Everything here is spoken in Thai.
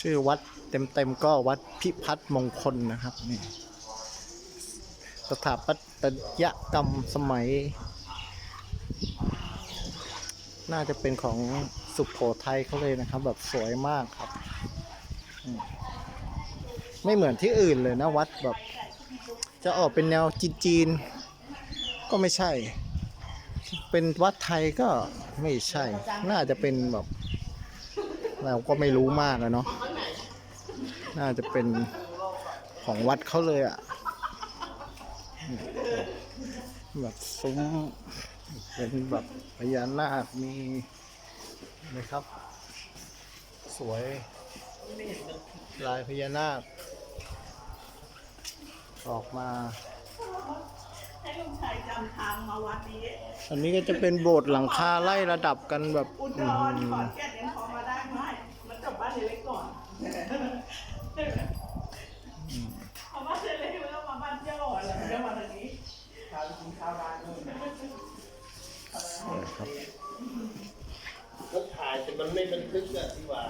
ชื่อวัดเต็มๆก็วัดพิพัฒน์มงคลนะครับนี่สถาปัตยกรรมสมัย น่าจะเป็นของสุขโขทัยเขาเลยนะครับ แบบสวยมากครับ ไม่เหมือนที่อื่นเลยนะวัดแบบ จะออกเป็นแนวจีนๆก็ไม่ใช่ เป็นวัดไทยก็ไม่ใช่ น่าจะเป็นแบบ เราก็ไม่รู้มากอะเนาะน่าจะเป็นของวัดเขาเลยอะแบบซุ้มเป็นแบบพญานาคมีนะครับ สวยลายพญานาค ออกมาให้ลุงชายจำทางมาวัดนี้อันนี้ก็จะเป็นโบสถ์หลังคาไล่ระดับกันแบบอุดรขออนแก่นยังพอมา มันไม่บันทึกอะที่ว่า